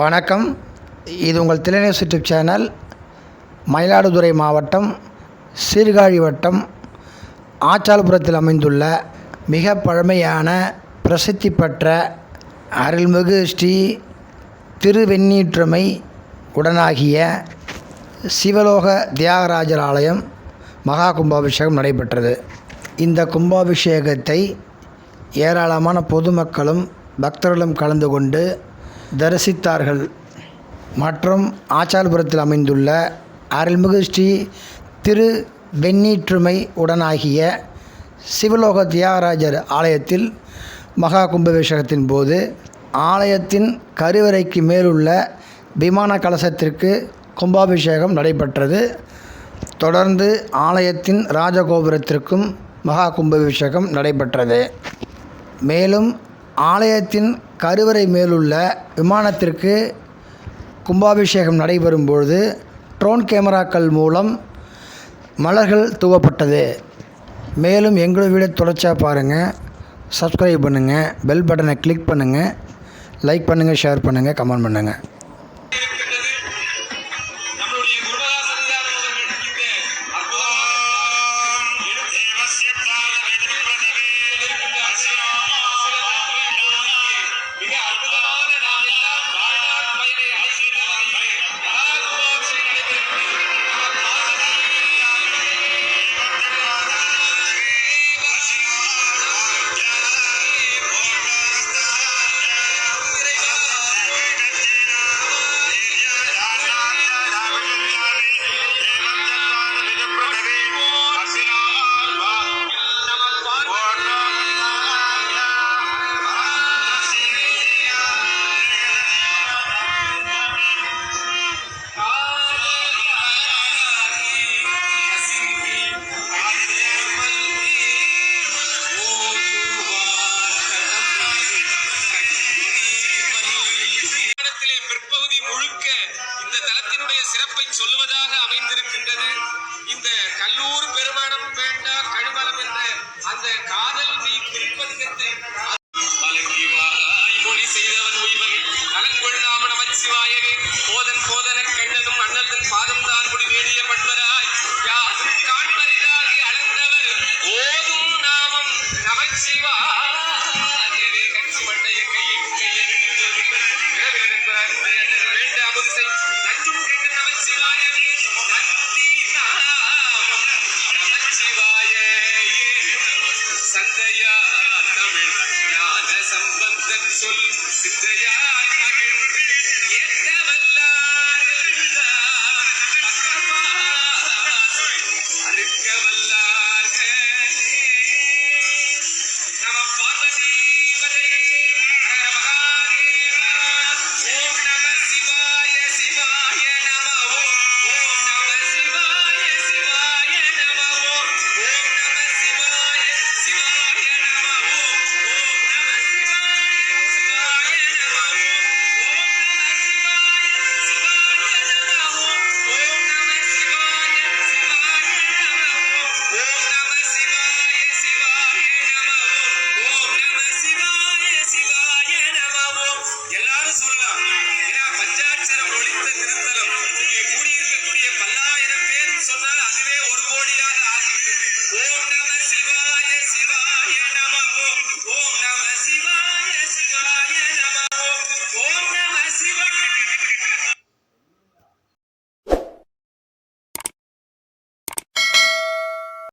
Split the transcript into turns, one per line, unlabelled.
வணக்கம். இது உங்கள் திளைநீர் யூடியூப் சேனல் மயிலாடுதுறை மாவட்டம் சீர்காழி வட்டம் ஆச்சாலபுரத்தில் அமைந்துள்ள மிக பழமையான பிரசித்தி பெற்ற அருள்மிகு ஸ்ரீ திருவெண்ணீற்றமை உடனாகிய சிவலோக தியாகராஜர் ஆலயம் மகா கும்பாபிஷேகம் நடைபெற்றது. இந்த கும்பாபிஷேகத்தை ஏராளமான பொதுமக்களும் பக்தர்களும் கலந்து கொண்டு தரிசித்தார்கள். மற்றும் ஆச்சால்புரத்தில் அமைந்துள்ள அருள்மிகு ஸ்ரீ திரு வெண்ணீற்றுமை உடனாகிய சிவலோக தியாகராஜர் ஆலயத்தில் மகா கும்பாபிஷேகத்தின் போது ஆலயத்தின் கருவறைக்கு மேலுள்ள விமான கலசத்திற்கு கும்பாபிஷேகம் நடைபெற்றது. தொடர்ந்து ஆலயத்தின் ராஜகோபுரத்திற்கும் மகா கும்பாபிஷேகம் நடைபெற்றது. மேலும் ஆலயத்தின் கருவறை மேலுள்ள விமானத்திற்கு கும்பாபிஷேகம் நடைபெறும் பொழுது ட்ரோன் கேமராக்கள் மூலம் மலர்கள் தூவப்பட்டது. மேலும் எங்களோட வீடியோ தொடர்ச்சியாக பாருங்கள் சப்ஸ்கிரைப் பண்ணுங்கள் பெல் பட்டனை கிளிக் பண்ணுங்கள் லைக் பண்ணுங்கள் ஷேர் பண்ணுங்கள் கமெண்ட் பண்ணுங்கள்
சிறப்பை சொல்லுவதாக அமைந்திருக்கின்றது. இந்த கல்லூர் பெருமானம் வேண்டா கழுமலம் என்ற அந்த காதல் நீ குறிப்பதிகத்தை வழங்கி வாய் மொழி செய்தவன் உய்வகை நலங்கொள்ளாம நமச்சிவாயவே போதன் போதன கண்ணனும் அண்ணல் பாதம் தான் முடி வேடிய பண்பராய். யாதும் காண்பரிதாகி அளந்தவர் ஓதும் நாமம் நமச்சிவாயவே